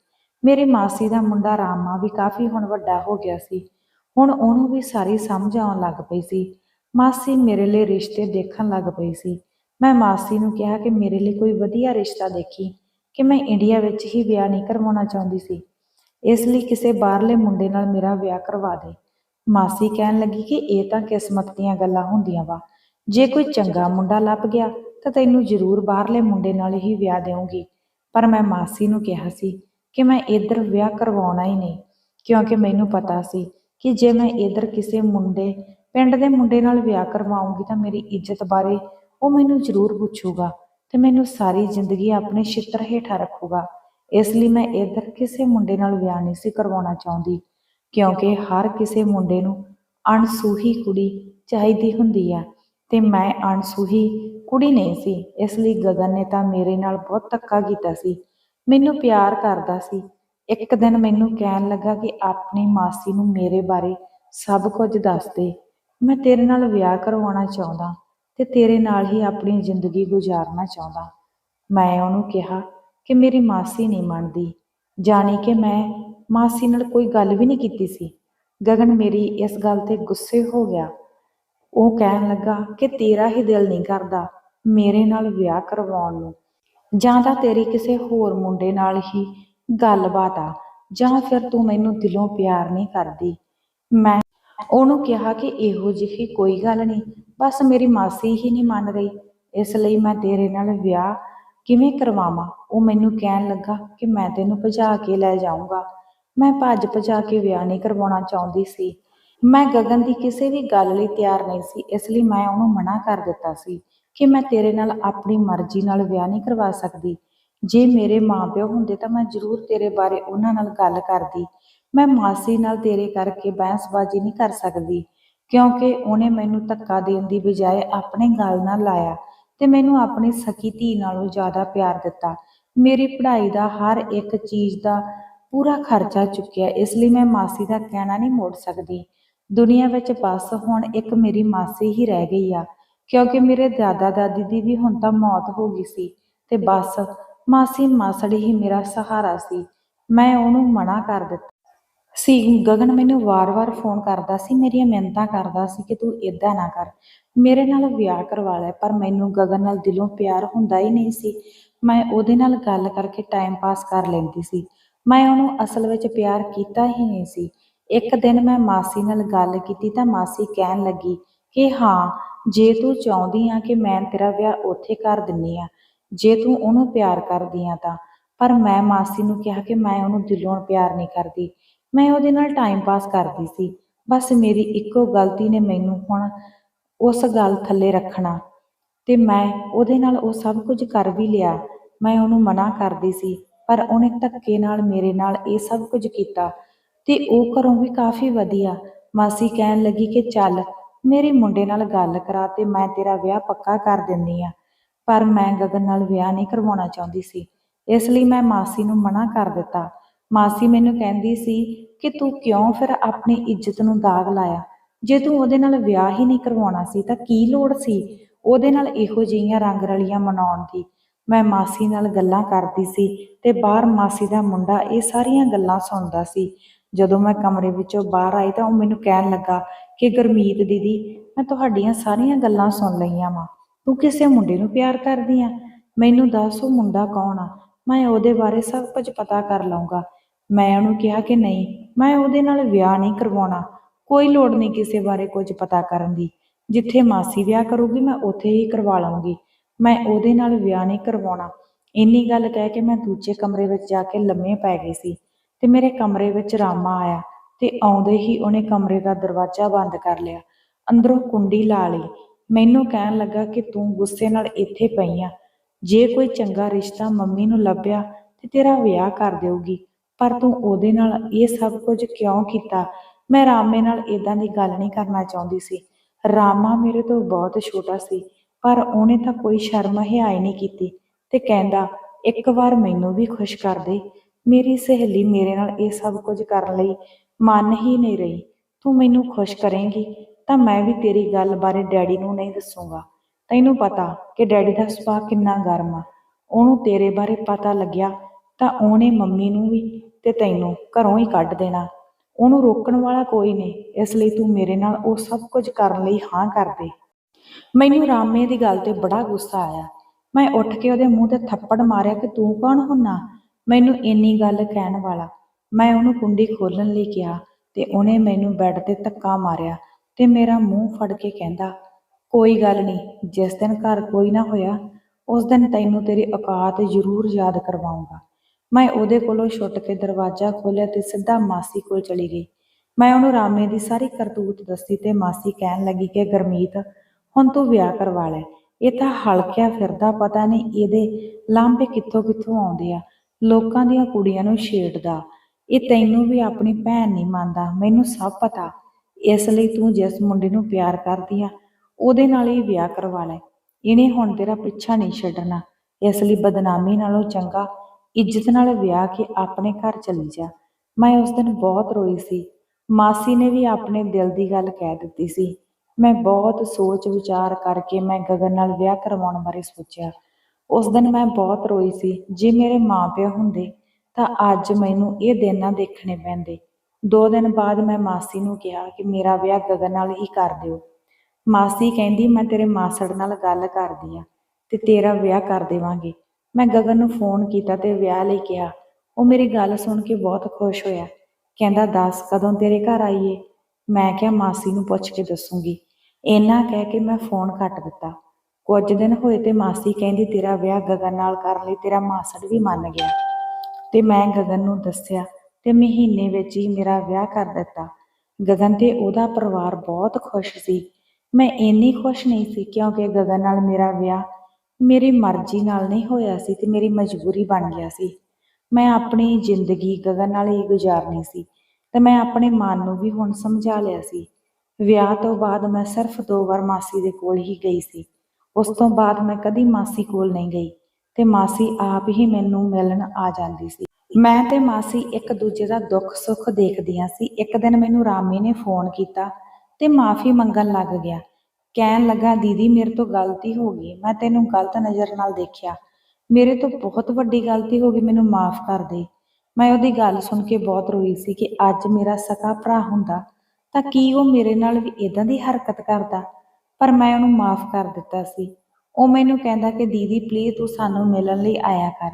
ਮੇਰੀ ਮਾਸੀ ਦਾ ਮੁੰਡਾ ਰਾਮਾ ਵੀ ਕਾਫੀ ਹੁਣ ਵੱਡਾ ਹੋ ਗਿਆ ਸੀ। ਹੁਣ ਉਹਨੂੰ ਵੀ ਸਾਰੀ ਸਮਝ ਆਉਣ ਲੱਗ ਪਈ ਸੀ। ਮਾਸੀ ਮੇਰੇ ਲਈ ਰਿਸ਼ਤੇ ਦੇਖਣ ਲੱਗ ਪਈ ਸੀ। ਮੈਂ ਮਾਸੀ ਨੂੰ ਕਿਹਾ ਕਿ ਮੇਰੇ ਲਈ ਕੋਈ ਵਧੀਆ ਰਿਸ਼ਤਾ ਦੇਖੀ, ਕਿ ਮੈਂ ਇੰਡੀਆ ਵਿੱਚ ਹੀ ਵਿਆਹ ਨਹੀਂ ਕਰਵਾਉਣਾ ਚਾਹੁੰਦੀ ਸੀ। ਇਸ ਲਈ ਕਿਸੇ ਬਾਹਰਲੇ ਮੁੰਡੇ ਨਾਲ ਮੇਰਾ ਵਿਆਹ ਕਰਵਾ ਦੇ। ਮਾਸੀ ਕਹਿਣ ਲੱਗੀ ਕਿ ਇਹ ਤਾਂ ਕਿਸਮਤ ਦੀਆਂ ਗੱਲਾਂ ਹੁੰਦੀਆਂ ਵਾ। ਜੇ ਕੋਈ ਚੰਗਾ ਮੁੰਡਾ ਲੱਭ ਗਿਆ, ਤਾਂ ਤੈਨੂੰ ਜ਼ਰੂਰ ਬਾਹਰਲੇ ਮੁੰਡੇ ਨਾਲ ਹੀ ਵਿਆਹ ਦੇਵਾਂਗੀ ਪਰ ਮੈਂ ਮਾਸੀ ਨੂੰ ਕਿਹਾ ਸੀ ਕਿ ਮੈਂ ਇੱਧਰ ਵਿਆਹ ਕਰਵਾਉਣਾ ਹੀ ਨਹੀਂ, ਕਿਉਂਕਿ ਮੈਨੂੰ ਪਤਾ ਸੀ ਕਿ ਜੇ ਮੈਂ ਇੱਧਰ ਕਿਸੇ ਮੁੰਡੇ, ਪਿੰਡ ਦੇ ਮੁੰਡੇ ਨਾਲ ਵਿਆਹ ਕਰਵਾਉਂਗੀ ਤਾਂ ਮੇਰੀ ਇੱਜ਼ਤ ਬਾਰੇ ਉਹ ਮੈਨੂੰ ਜ਼ਰੂਰ ਪੁੱਛੂਗਾ ਤੇ ਮੈਨੂੰ ਸਾਰੀ ਜ਼ਿੰਦਗੀ ਆਪਣੇ ਛਿੱਤਰ ਹੇਠਾਂ ਰੱਖੂਗਾ। ਇਸ ਲਈ ਮੈਂ ਇੱਧਰ ਕਿਸੇ ਮੁੰਡੇ ਨਾਲ ਵਿਆਹ ਨਹੀਂ ਸੀ ਕਰਵਾਉਣਾ ਚਾਹੁੰਦੀ, ਕਿਉਂਕਿ ਹਰ ਕਿਸੇ ਮੁੰਡੇ ਨੂੰ ਅਣਸੂਹੀ ਕੁੜੀ ਚਾਹੀਦੀ ਹੁੰਦੀ ਆ। ਤੇ ਮੈਂ ਅਣਸੂਹੀ ਕੁੜੀ ਨਹੀਂ ਸੀ, ਇਸ ਲਈ ਗਗਨ ਨੇ ਤਾਂ ਮੇਰੇ ਨਾਲ ਬਹੁਤ ਧੱਕਾ ਕੀਤਾ ਸੀ। ਮੈਨੂੰ ਪਿਆਰ ਕਰਦਾ ਸੀ। ਇੱਕ ਦਿਨ ਮੈਨੂੰ ਕਹਿਣ ਲੱਗਾ ਕਿ ਆਪਣੀ ਮਾਸੀ ਨੂੰ ਮੇਰੇ ਬਾਰੇ ਸਭ ਕੁਝ ਦੱਸ ਦੇ। ਮੈਂ ਤੇਰੇ ਨਾਲ ਵਿਆਹ ਕਰਵਾਉਣਾ ਚਾਹੁੰਦਾ ਤੇ ਤੇਰੇ ਨਾਲ ਹੀ ਆਪਣੀ ਜ਼ਿੰਦਗੀ ਗੁਜ਼ਾਰਨਾ ਚਾਹੁੰਦਾ। ਮੈਂ ਉਹਨੂੰ ਕਿਹਾ ਕਿ ਮੇਰੀ ਮਾਸੀ ਨਹੀਂ ਮੰਨਦੀ। ਜਾਣੀ ਕਿ ਮੈਂ ਮਾਸੀ ਨਾਲ ਕੋਈ ਗੱਲ ਵੀ ਨਹੀਂ ਕੀਤੀ ਸੀ। ਗਗਨ ਮੇਰੀ ਇਸ ਗੱਲ ਤੇ ਗੁੱਸੇ ਹੋ ਗਿਆ। ਉਹ ਕਹਿਣ ਲੱਗਾ ਕਿ ਤੇਰਾ ਹੀ ਦਿਲ ਨਹੀਂ ਕਰਦਾ ਮੇਰੇ ਨਾਲ ਵਿਆਹ ਕਰਵਾਉਣ ਨੂੰ। ਜਾਂ ਤਾਂ ਤੇਰੀ ਕਿਸੇ ਹੋਰ ਮੁੰਡੇ ਨਾਲ ਹੀ ਗੱਲਬਾਤ ਆ, ਜਾਂ ਫਿਰ ਤੂੰ ਮੈਨੂੰ ਦਿਲੋਂ ਪਿਆਰ ਨਹੀਂ ਕਰਦੀ। ਮੈਂ ਉਹਨੂੰ ਕਿਹਾ ਕਿ ਇਹੋ ਜਿਹੀ ਕੋਈ ਗੱਲ ਨਹੀਂ, ਬਸ ਮੇਰੀ ਮਾਸੀ ਹੀ ਨਹੀਂ ਮੰਨ ਰਹੀ। ਇਸ ਲਈ ਮੈਂ ਤੇਰੇ ਨਾਲ ਵਿਆਹ ਕਿਵੇਂ ਕਰਵਾਵਾਂ? ਉਹ ਮੈਨੂੰ ਕਹਿਣ ਲੱਗਾ ਕਿ ਮੈਂ ਤੈਨੂੰ ਭਜਾ ਕੇ ਲੈ ਜਾਊਂਗਾ। ਮੈਂ ਭੱਜ ਭਜਾ ਕੇ ਵਿਆਹ ਨਹੀਂ ਕਰਵਾਉਣਾ ਚਾਹੁੰਦੀ ਸੀ। ਮੈਂ ਗਗਨ ਦੀ ਕਿਸੇ ਵੀ ਗੱਲ ਲਈ ਤਿਆਰ ਨਹੀਂ ਸੀ, ਇਸ ਲਈ ਮੈਂ ਉਹਨੂੰ ਮਨਾ ਕਰ ਦਿੱਤਾ ਸੀ ਕਿ ਮੈਂ ਤੇਰੇ ਨਾਲ ਆਪਣੀ ਮਰਜ਼ੀ ਨਾਲ ਵਿਆਹ ਨਹੀਂ ਕਰਵਾ ਸਕਦੀ। ਜੇ ਮੇਰੇ ਮਾਪਿਓ ਹੁੰਦੇ ਤਾਂ ਮੈਂ ਜ਼ਰੂਰ ਤੇਰੇ ਬਾਰੇ ਉਹਨਾਂ ਨਾਲ ਗੱਲ ਕਰਦੀ। ਮੈਂ ਮਾਸੀ ਨਾਲ ਤੇਰੇ ਕਰਕੇ ਬਹਿਸਬਾਜ਼ੀ ਨਹੀਂ ਕਰ ਸਕਦੀ, ਕਿਉਂਕਿ ਉਹਨੇ ਮੈਨੂੰ ਧੱਕਾ ਦੇਣ ਦੀ ਬਜਾਏ ਆਪਣੇ ਗੱਲ ਨਾਲ ਲਾਇਆ ਤੇ ਮੈਨੂੰ ਆਪਣੀ ਸਕੀ ਧੀ ਨਾਲੋਂ ਜ਼ਿਆਦਾ ਪਿਆਰ ਦਿੱਤਾ। ਮੇਰੀ ਪੜ੍ਹਾਈ ਦਾ ਹਰ ਇੱਕ ਚੀਜ਼ ਦਾ ਪੂਰਾ ਖਰਚਾ ਚੁੱਕਿਆ, ਇਸ ਲਈ ਮੈਂ ਮਾਸੀ ਦਾ ਕਹਿਣਾ ਨਹੀਂ ਮੋੜ ਸਕਦੀ। ਦੁਨੀਆ ਵਿੱਚ ਬਸ ਹੁਣ ਇੱਕ ਮੇਰੀ ਮਾਸੀ ਹੀ ਰਹਿ ਗਈ ਆ। ਕਿਉਂਕਿ ਮੇਰੇ ਦਾਦਾ ਦਾਦੀ ਦੀ ਵੀ ਹੁਣ ਤਾਂ ਮੌਤ ਹੋ ਗਈ ਸੀ ਤੇ ਬਸ ਮਾਸੀ ਮਾਸੜੀ ਹੀ ਮੇਰਾ ਸਹਾਰਾ ਸੀ। ਮੈਂ ਉਹਨੂੰ ਮਨਾ ਕਰ ਦਿੱਤਾ। ਸੀ, ਗਗਨ ਮੈਨੂੰ ਵਾਰ-ਵਾਰ ਫੋਨ ਕਰਦਾ ਸੀ, ਮੇਰੀਆਂ ਮਿਹਨਤਾਂ ਕਰਦਾ ਸੀ ਕਿ ਤੂੰ ਇਦਾਂ ਨਾ ਕਰ। ਮੇਰੇ ਨਾਲ ਵਿਆਹ ਕਰਵਾ ਲੈ, ਪਰ ਮੈਨੂੰ ਗਗਨ ਨਾਲ ਦਿਲੋਂ ਪਿਆਰ ਹੁੰਦਾ ਹੀ ਨਹੀਂ ਸੀ। ਮੈਂ ਉਹਦੇ ਨਾਲ ਗੱਲ ਕਰਕੇ ਟਾਈਮ ਪਾਸ ਕਰ ਲੈਂਦੀ ਸੀ। ਮੈਂ ਉਹਨੂੰ ਅਸਲ ਵਿੱਚ ਪਿਆਰ ਕੀਤਾ ਹੀ ਨਹੀਂ ਸੀ। ਇੱਕ ਦਿਨ ਮੈਂ ਮਾਸੀ ਨਾਲ ਗੱਲ ਕੀਤੀ ਤਾਂ ਮਾਸੀ ਕਹਿਣ ਲੱਗੀ ਕਿ ਹਾਂ, ਜੇ ਤੂੰ ਚਾਹੁੰਦੀ ਆ ਕਿ ਮੈਂ ਤੇਰਾ ਵਿਆਹ ਉੱਥੇ ਕਰ ਦਿੰਨੀ ਆ, ਜੇ ਤੂੰ ਉਹਨੂੰ ਪਿਆਰ ਕਰਦੀ ਆ ਤਾਂ। ਪਰ ਮੈਂ ਮਾਸੀ ਨੂੰ ਕਿਹਾ ਕਿ ਮੈਂ ਉਹਨੂੰ ਦਿਲੋਂ ਪਿਆਰ ਨਹੀਂ ਕਰਦੀ। ਮੈਂ ਉਹਦੇ ਨਾਲ ਟਾਈਮ ਪਾਸ ਕਰਦੀ ਸੀ। ਬਸ ਮੇਰੀ ਇੱਕੋ ਗਲਤੀ ਨੇ ਮੈਨੂੰ ਹੁਣ ਉਸ ਗੱਲ ਥੱਲੇ ਰੱਖਣਾ। ਤੇ ਮੈਂ ਉਹਦੇ ਨਾਲ ਉਹ ਸਭ ਕੁਝ ਕਰ ਵੀ ਲਿਆ। ਮੈਂ ਉਹਨੂੰ ਮਨਾ ਕਰਦੀ ਸੀ, ਪਰ ਉਹਨੇ ਧੱਕੇ ਨਾਲ ਮੇਰੇ ਨਾਲ ਇਹ ਸਭ ਕੁਝ ਕੀਤਾ। ਤੇ ਉਹ ਘਰੋਂ ਵੀ ਕਾਫੀ ਵਧੀਆ। ਮਾਸੀ ਕਹਿਣ ਲੱਗੀ ਕਿ ਚੱਲ ਮੇਰੇ ਮੁੰਡੇ ਨਾਲ ਗੱਲ ਕਰਾ ਤੇ ਮੈਂ ਤੇਰਾ ਵਿਆਹ ਪੱਕਾ ਕਰ ਦਿੰਦੀ ਆ ਪਰ ਮੈਂ ਗਗਨ ਨਾਲ ਵਿਆਹ ਨਹੀਂ ਕਰਵਾਉਣਾ ਚਾਹੁੰਦੀ ਸੀ। ਇਸ ਲਈ ਮੈਂ ਮਾਸੀ ਨੂੰ ਮਨਾ ਕਰ ਦਿੱਤਾ। ਮਾਸੀ ਮੈਨੂੰ ਕਹਿੰਦੀ ਸੀ ਕਿ ਤੂੰ ਕਿਉਂ ਫਿਰ ਆਪਣੀ ਇੱਜ਼ਤ ਨੂੰ ਦਾਗ ਲਾਇਆ? ਜੇ ਤੂੰ ਉਹਦੇ ਨਾਲ ਵਿਆਹ ਹੀ ਨਹੀਂ ਕਰਵਾਉਣਾ ਸੀ ਤਾਂ ਕੀ ਲੋੜ ਸੀ ਉਹਦੇ ਨਾਲ ਇਹੋ ਜਿਹੀਆਂ ਰੰਗ ਰਲੀਆਂ ਮਨਾਉਣ ਦੀ? ਮੈਂ ਮਾਸੀ ਨਾਲ ਗੱਲਾਂ ਕਰਦੀ ਸੀ ਤੇ ਬਾਹਰ ਮਾਸੀ ਦਾ ਮੁੰਡਾ ਇਹ ਸਾਰੀਆਂ ਗੱਲਾਂ ਸੁਣਦਾ ਸੀ। ਜਦੋਂ ਮੈਂ ਕਮਰੇ ਵਿੱਚੋਂ ਬਾਹਰ ਆਈ ਤਾਂ ਉਹ ਮੈਨੂੰ ਕਹਿਣ ਲੱਗਾ ਕਿ ਗੁਰਮੀਤ ਦੀਦੀ, ਮੈਂ ਤੁਹਾਡੀਆਂ ਸਾਰੀਆਂ ਗੱਲਾਂ ਸੁਣ ਲਈਆਂ ਵਾਂ। ਤੂੰ ਕਿਸੇ ਮੁੰਡੇ ਨੂੰ ਪਿਆਰ ਕਰਦੀ ਆ? ਮੈਨੂੰ ਦੱਸ ਉਹ ਮੁੰਡਾ ਕੌਣ ਆ? ਮੈਂ ਉਹਦੇ ਬਾਰੇ ਸਭ ਕੁਝ ਪਤਾ ਕਰ ਲਵਾਂਗਾ ਮੈਂ ਉਹਨੂੰ ਕਿਹਾ ਕਿ ਨਹੀਂ, ਮੈਂ ਉਹਦੇ ਨਾਲ ਵਿਆਹ ਨਹੀਂ ਕਰਵਾਉਣਾ। ਕੋਈ ਲੋੜ ਨਹੀਂ ਕਿਸੇ ਬਾਰੇ ਕੁਝ ਪਤਾ ਕਰਨ ਦੀ। ਜਿੱਥੇ ਮਾਸੀ ਵਿਆਹ ਕਰੂਗੀ, ਮੈਂ ਉੱਥੇ ਹੀ ਕਰਵਾ ਲਵਾਂਗੀ ਮੈਂ ਉਹਦੇ ਨਾਲ ਵਿਆਹ ਨਹੀਂ ਕਰਵਾਉਣਾ। ਇੰਨੀ ਗੱਲ ਕਹਿ ਕੇ ਮੈਂ ਦੂਜੇ ਕਮਰੇ ਵਿੱਚ ਜਾ ਕੇ ਲੰਮੇ ਪੈ ਗਈ ਸੀ। ਤੇ ਮੇਰੇ ਕਮਰੇ ਵਿੱਚ ਰਾਮਾ ਆਇਆ ਤੇ ਆਉਂਦੇ ਹੀ ਉਹਨੇ ਕਮਰੇ ਦਾ ਦਰਵਾਜ਼ਾ ਬੰਦ ਕਰ ਲਿਆ। ਅੰਦਰੋਂ ਕੁੰਡੀ ਲਾ ਲਈ। ਮੈਨੂੰ ਕਹਿਣ ਲੱਗਾ ਕਿ ਤੂੰ ਗੁੱਸੇ ਨਾਲ ਇੱਥੇ ਪਈ ਆ। ਜੇ ਕੋਈ ਚੰਗਾ ਰਿਸ਼ਤਾ ਮੰਮੀ ਨੂੰ ਲੱਭਿਆ ਤੇ ਤੇਰਾ ਵਿਆਹ ਕਰ ਦੇਊਗੀ। ਪਰ ਤੂੰ ਉਹਦੇ ਨਾਲ ਇਹ ਸਭ ਕੁਝ ਕਿਉਂ ਕੀਤਾ? ਮੈਂ ਰਾਮੇ ਨਾਲ ਇਦਾਂ ਦੀ ਗੱਲ ਨਹੀਂ ਕਰਨਾ ਚਾਹੁੰਦੀ ਸੀ। ਰਾਮਾ ਮੇਰੇ ਤੋਂ ਬਹੁਤ ਛੋਟਾ ਸੀ, ਪਰ ਉਹਨੇ ਤਾਂ ਕੋਈ ਸ਼ਰਮ ਹਿਆਈ ਨਹੀਂ ਕੀਤੀ ਤੇ ਕਹਿੰਦਾ, ਇੱਕ ਵਾਰ ਮੈਨੂੰ ਵੀ ਖੁਸ਼ ਕਰ ਦੇ। ਮੇਰੀ ਸਹੇਲੀ ਮੇਰੇ ਨਾਲ ਇਹ ਸਭ ਕੁਝ ਕਰਨ ਲਈ ਮੰਨ ਹੀ ਨਹੀਂ ਰਹੀ। ਤੂੰ ਮੈਨੂੰ ਖੁਸ਼ ਕਰੇਂਗੀ, ਤਾਂ ਮੈਂ ਵੀ ਤੇਰੀ ਗੱਲ ਬਾਰੇ ਡੈਡੀ ਨੂੰ ਨਹੀਂ ਦੱਸੂਗਾ। ਤੈਨੂੰ ਪਤਾ ਕਿ ਡੈਡੀ ਦਾ ਸੁਭਾਅ ਕਿੰਨਾ ਗਰਮ ਆ। ਉਹਨੂੰ ਤੇਰੇ ਬਾਰੇ ਪਤਾ ਲੱਗਿਆ ਤਾਂ ਉਹਨੇ ਮੰਮੀ ਨੂੰ ਵੀ ਤੇ ਤੈਨੂੰ ਘਰੋਂ ਹੀ ਕੱਢ ਦੇਣਾ। ਉਹਨੂੰ ਰੋਕਣ ਵਾਲਾ ਕੋਈ ਨਹੀਂ, ਇਸ ਲਈ ਤੂੰ ਮੇਰੇ ਨਾਲ ਉਹ ਸਭ ਕੁਝ ਕਰਨ ਲਈ ਹਾਂ ਕਰ ਦੇ। ਮੈਨੂੰ ਰਾਮੇ ਦੀ ਗੱਲ ਤੇ ਬੜਾ ਗੁੱਸਾ ਆਇਆ। ਮੈਂ ਉੱਠ ਕੇ ਉਹਦੇ ਮੂੰਹ ਤੇ ਥੱਪੜ ਮਾਰਿਆ ਕਿ ਤੂੰ ਕੌਣ ਹੁੰਨਾ? ਮੈਨੂੰ ਇੰਨੀ ਗੱਲ ਕਹਿਣ ਵਾਲਾ। ਮੈਂ ਉਹਨੂੰ ਕੁੰਡੀ ਖੋਲਣ ਲਈ ਕਿਹਾ ਤੇ ਉਹਨੇ ਮੈਨੂੰ ਬੈੱਡ ਤੇ ਧੱਕਾ ਮਾਰਿਆ ਤੇ ਮੇਰਾ ਮੂੰਹ ਫੜ ਕੇ ਕਹਿੰਦਾ, ਕੋਈ ਗੱਲ ਨਹੀਂ, ਜਿਸ ਦਿਨ ਘਰ ਕੋਈ ਨਾ ਹੋਇਆ, ਉਸ ਦਿਨ ਤੈਨੂੰ ਤੇਰੀ ਔਕਾਤ ਜ਼ਰੂਰ ਯਾਦ ਕਰਵਾਉਂਗਾ ਮੈਂ ਉਹਦੇ ਕੋਲੋਂ ਛੁੱਟ ਕੇ ਦਰਵਾਜ਼ਾ ਖੋਲ੍ਹਿਆ ਤੇ ਸਿੱਧਾ ਮਾਸੀ ਕੋਲ ਚਲੀ ਗਈ। ਮੈਂ ਉਹਨੂੰ ਰਾਮੇ ਦੀ ਸਾਰੀ ਕਰਤੂਤ ਦੱਸੀ ਤੇ ਮਾਸੀ ਕਹਿਣ ਲੱਗੀ ਕਿ, ਗੁਰਮੀਤ, ਹੁਣ ਤੂੰ ਵਿਆਹ ਕਰਵਾ ਲੈ। ਇਹ ਤਾਂ ਹਲਕਿਆ ਫਿਰਦਾ, ਪਤਾ ਨਹੀਂ ਇਹਦੇ ਲਾਂਭੇ ਕਿੱਥੋਂ ਕਿੱਥੋਂ ਆਉਂਦੇ ਆ। ਲੋਕਾਂ ਦੀਆਂ ਕੁੜੀਆਂ ਨੂੰ ਛੇੜਦਾ। ਇਹ ਤੈਨੂੰ ਵੀ ਆਪਣੀ ਭੈਣ ਨਹੀਂ ਮੰਨਦਾ, ਮੈਨੂੰ ਸਭ ਪਤਾ। ਇਸ ਲਈ ਤੂੰ ਜਿਸ ਮੁੰਡੇ ਨੂੰ ਪਿਆਰ ਕਰਦੀ ਆ, ਉਹਦੇ ਨਾਲ ਹੀ ਵਿਆਹ ਕਰਵਾ ਲੈ। ਇਹਨੇ ਹੁਣ ਤੇਰਾ ਪਿੱਛਾ ਨਹੀਂ ਛੱਡਣਾ। ਇਸ ਲਈ ਬਦਨਾਮੀ ਨਾਲੋਂ ਚੰਗਾ ਇੱਜ਼ਤ ਨਾਲ ਵਿਆਹ ਕੇ ਆਪਣੇ ਘਰ ਚਲੀ ਜਾ। ਮੈਂ ਉਸ ਦਿਨ ਬਹੁਤ ਰੋਈ ਸੀ। ਮਾਸੀ ਨੇ ਵੀ ਆਪਣੇ ਦਿਲ ਦੀ ਗੱਲ ਕਹਿ ਦਿੱਤੀ ਸੀ। ਮੈਂ ਬਹੁਤ ਸੋਚ ਵਿਚਾਰ ਕਰਕੇ ਮੈਂ ਗਗਨ ਨਾਲ ਵਿਆਹ ਕਰਵਾਉਣ ਬਾਰੇ ਸੋਚਿਆ। ਉਸ ਦਿਨ ਮੈਂ ਬਹੁਤ ਰੋਈ ਸੀ। ਜੇ ਮੇਰੇ ਮਾਪਿਓ ਹੁੰਦੇ, ਤਾਂ ਅੱਜ ਮੈਨੂੰ ਇਹ ਦਿਨ ਨਾ ਦੇਖਣੇ ਪੈਂਦੇ। ਦੋ ਦਿਨ ਬਾਅਦ ਮੈਂ ਮਾਸੀ ਨੂੰ ਕਿਹਾ ਕਿ ਮੇਰਾ ਵਿਆਹ ਗਗਨ ਨਾਲ ਹੀ ਕਰ ਦਿਓ। ਮਾਸੀ ਕਹਿੰਦੀ, ਮੈਂ ਤੇਰੇ ਮਾਸੜ ਨਾਲ ਗੱਲ ਕਰਦੀ ਆ ਤੇ ਤੇਰਾ ਵਿਆਹ ਕਰ ਦੇਵਾਂਗੇ। ਮੈਂ ਗਗਨ ਨੂੰ ਫੋਨ ਕੀਤਾ ਤੇ ਵਿਆਹ ਲਈ ਕਿਹਾ। ਉਹ ਮੇਰੀ ਗੱਲ ਸੁਣ ਕੇ ਬਹੁਤ ਖੁਸ਼ ਹੋਇਆ। ਕਹਿੰਦਾ, ਦੱਸ, ਕਦੋਂ ਤੇਰੇ ਘਰ ਆਈਏ? ਮੈਂ ਕਿਹਾ, ਮਾਸੀ ਨੂੰ ਪੁੱਛ ਕੇ ਦੱਸੂਗੀ। ਇੰਨਾ ਕਹਿ ਕੇ ਮੈਂ ਫੋਨ ਕੱਟ ਦਿੱਤਾ। ਕੁਝ ਦਿਨ ਹੋਏ ਤੇ ਮਾਸੀ ਕਹਿੰਦੀ, ਤੇਰਾ ਵਿਆਹ ਗਗਨ ਨਾਲ ਕਰਨ ਲਈ ਤੇਰਾ ਮਾਸੜ ਵੀ ਮੰਨ ਗਿਆ। ਤੇ ਮੈਂ ਗਗਨ ਨੂੰ ਦੱਸਿਆ, ਤੇ ਮਹੀਨੇ ਵਿੱਚ ਹੀ ਮੇਰਾ ਵਿਆਹ ਕਰ ਦਿੱਤਾ। ਗਗਨ ਤੇ ਉਹਦਾ ਪਰਿਵਾਰ ਬਹੁਤ ਖੁਸ਼ ਸੀ। ਮੈਂ ਇੰਨੀ ਖੁਸ਼ ਨਹੀਂ ਸੀ ਕਿਉਂਕਿ ਗਗਨ ਨਾਲ ਮੇਰਾ ਵਿਆਹ ਮੇਰੀ ਮਰਜ਼ੀ ਨਾਲ ਨਹੀਂ ਹੋਇਆ ਸੀ ਤੇ ਮੇਰੀ ਮਜਬੂਰੀ ਬਣ ਗਿਆ ਸੀ। ਮੈਂ ਆਪਣੀ ਜ਼ਿੰਦਗੀ ਗਗਨ ਨਾਲ ਹੀ ਗੁਜ਼ਾਰਨੀ ਸੀ ਤੇ ਮੈਂ ਆਪਣੇ ਮਨ ਨੂੰ ਵੀ ਹੁਣ ਸਮਝਾ ਲਿਆ ਸੀ। ਵਿਆਹ ਤੋਂ ਬਾਅਦ ਮੈਂ ਸਿਰਫ ਦੋ ਵਾਰ ਮਾਸੀ ਦੇ ਕੋਲ ਹੀ ਗਈ ਸੀ। ਉਸ ਤੋਂ ਬਾਅਦ ਮੈਂ ਕਦੀ ਮਾਸੀ ਕੋਲ ਨਹੀਂ ਗਈ ਤੇ ਮਾਸੀ ਆਪ ਹੀ ਮੈਨੂੰ ਮਿਲਣ ਆ ਜਾਂਦੀ ਸੀ। ਮੈਂ ਤੇ ਮਾਸੀ ਇੱਕ ਦੂਜੇ ਦਾ ਦੁੱਖ ਸੁੱਖ ਦੇਖਦੀਆਂ ਸੀ। ਇੱਕ ਦਿਨ ਮੈਨੂੰ ਰਾਮੀ ਨੇ ਫੋਨ ਕੀਤਾ ਤੇ ਮਾਫੀ ਮੰਗਣ ਲੱਗ ਗਿਆ। ਕਹਿਣ ਲੱਗਾ, ਦੀਦੀ, ਮੇਰੇ ਤੋਂ ਗਲਤੀ ਹੋ ਗਈ। ਮੈਂ ਤੈਨੂੰ ਗਲਤ ਨਜ਼ਰ ਨਾਲ ਦੇਖਿਆ। ਮੇਰੇ ਤੋਂ ਬਹੁਤ ਵੱਡੀ ਗਲਤੀ ਹੋ ਗਈ। ਮੈਨੂੰ ਮਾਫ ਕਰ ਦੇ। ਮੈਂ ਉਹਦੀ ਗੱਲ ਸੁਣ ਕੇ ਬਹੁਤ ਰੋਈ ਸੀ ਕਿ ਅੱਜ ਮੇਰਾ ਸਕਾ ਭਰਾ ਹੁੰਦਾ ਤਾਂ ਕੀ ਉਹ ਮੇਰੇ ਨਾਲ ਵੀ ਇਦਾਂ ਦੀ ਹਰਕਤ ਕਰਦਾ? ਪਰ ਮੈਂ ਉਹਨੂੰ ਮਾਫ ਕਰ ਦਿੱਤਾ ਸੀ। ਉਹ ਮੈਨੂੰ ਕਹਿੰਦਾ ਕਿ, ਦੀਦੀ ਪਲੀਜ਼ ਤੂੰ ਸਾਨੂੰ ਮਿਲਣ ਲਈ ਆਇਆ ਕਰ।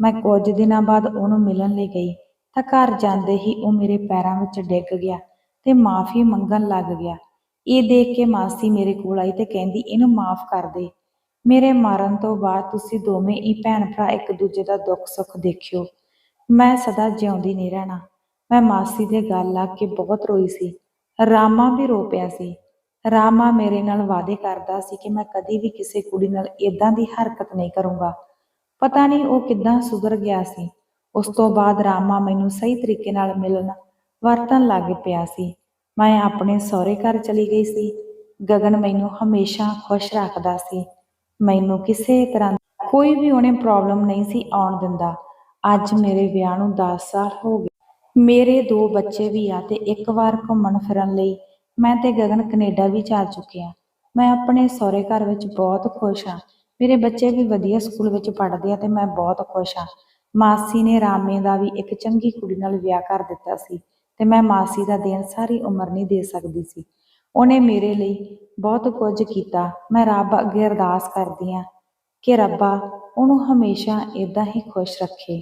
ਮੈਂ ਕੁਝ ਦਿਨਾਂ ਬਾਅਦ ਉਹਨੂੰ ਮਿਲਣ ਲਈ ਗਈ। ਤਾਂ ਘਰ ਜਾਂਦੇ ਹੀ ਉਹ ਮੇਰੇ ਪੈਰਾਂ ਵਿੱਚ ਡਿੱਗ ਗਿਆ ਤੇ ਮਾਫੀ ਮੰਗਣ ਲੱਗ ਗਿਆ। ਇਹ ਦੇਖ ਕੇ ਮਾਸੀ ਮੇਰੇ ਕੋਲ ਆਈ ਤੇ ਕਹਿੰਦੀ, ਇਹਨੂੰ ਮਾਫ ਕਰ ਦੇ। ਮੇਰੇ ਮਾਰਨ ਤੋਂ ਬਾਅਦ ਤੁਸੀਂ ਦੋਵੇਂ ਹੀ ਭੈਣ ਭਰਾ ਇੱਕ ਦੂਜੇ ਦਾ ਦੁੱਖ ਸੁੱਖ ਦੇਖਿਓ। ਮੈਂ ਸਦਾ ਜਿਉਂਦੀ ਨਹੀਂ ਰਹਿਣਾ। ਮੈਂ ਮਾਸੀ ਦੇ ਗੱਲ ਲੱਗ ਕੇ ਬਹੁਤ ਰੋਈ ਸੀ। ਰਾਮਾ ਵੀ ਰੋ ਪਿਆ ਸੀ। ਰਾਮਾ ਮੇਰੇ ਨਾਲ ਵਾਅਦੇ ਕਰਦਾ ਸੀ ਕਿ ਮੈਂ ਕਦੀ ਵੀ ਕਿਸੇ ਕੁੜੀ ਨਾਲ ਇਦਾਂ ਦੀ ਹਰਕਤ ਨਹੀਂ ਕਰੂੰਗਾ। ਪਤਾ ਨਹੀਂ ਉਹ ਕਿੱਦਾਂ ਸੁਧਰ ਗਿਆ ਸੀ। ਉਸ ਤੋਂ ਬਾਅਦ ਰਾਮਾ ਮੈਨੂੰ ਸਹੀ ਤਰੀਕੇ ਨਾਲ ਮਿਲਣ ਵਰਤਣ ਲੱਗ ਪਿਆ ਸੀ। ਮੈਂ ਆਪਣੇ ਸਹੁਰੇ ਘਰ ਚਲੀ ਗਈ ਸੀ। ਗਗਨ ਮੈਨੂੰ ਹਮੇਸ਼ਾ ਖੁਸ਼ ਰੱਖਦਾ ਸੀ। ਮੈਨੂੰ ਕਿਸੇ ਤਰ੍ਹਾਂ ਕੋਈ ਵੀ ਉਹਨੇ ਪ੍ਰੋਬਲਮ ਨਹੀਂ ਸੀ ਆਉਣ ਦਿੰਦਾ। ਅੱਜ ਮੇਰੇ ਵਿਆਹ ਨੂੰ 10 ਸਾਲ ਹੋ ਗਏ। ਮੇਰੇ ਦੋ ਬੱਚੇ ਵੀ ਆ ਤੇ ਇੱਕ ਵਾਰ ਘੁੰਮਣ ਫਿਰਨ ਲਈ ਮੈਂ ਤੇ ਗਗਨ ਕੈਨੇਡਾ ਵੀ ਜਾ ਚੁੱਕੇ ਆ ਮੈਂ ਆਪਣੇ ਸਹੁਰੇ ਘਰ ਵਿੱਚ ਬਹੁਤ ਖੁਸ਼ ਹਾਂ। ਮੇਰੇ ਬੱਚੇ ਵੀ ਵਧੀਆ ਸਕੂਲ ਵਿੱਚ ਪੜ੍ਹਦੇ ਆ ਤੇ ਮੈਂ ਬਹੁਤ ਖੁਸ਼ ਹਾਂ। ਮਾਸੀ ਨੇ ਰਾਮੇ ਦਾ ਵੀ ਇੱਕ ਚੰਗੀ ਕੁੜੀ ਨਾਲ ਵਿਆਹ ਕਰ ਦਿੱਤਾ ਸੀ ਤੇ ਮੈਂ ਮਾਸੀ ਦਾ ਦੇਣ ਸਾਰੀ ਉਮਰ ਨਹੀਂ ਦੇ ਸਕਦੀ ਸੀ। ਉਹਨੇ ਮੇਰੇ ਲਈ ਬਹੁਤ ਕੁਝ ਕੀਤਾ। ਮੈਂ ਰੱਬ ਅੱਗੇ ਅਰਦਾਸ ਕਰਦੀ ਹਾਂ ਕਿ ਰੱਬਾ ਉਹਨੂੰ ਹਮੇਸ਼ਾ ਇਦਾਂ ਹੀ ਖੁਸ਼ ਰੱਖੇ।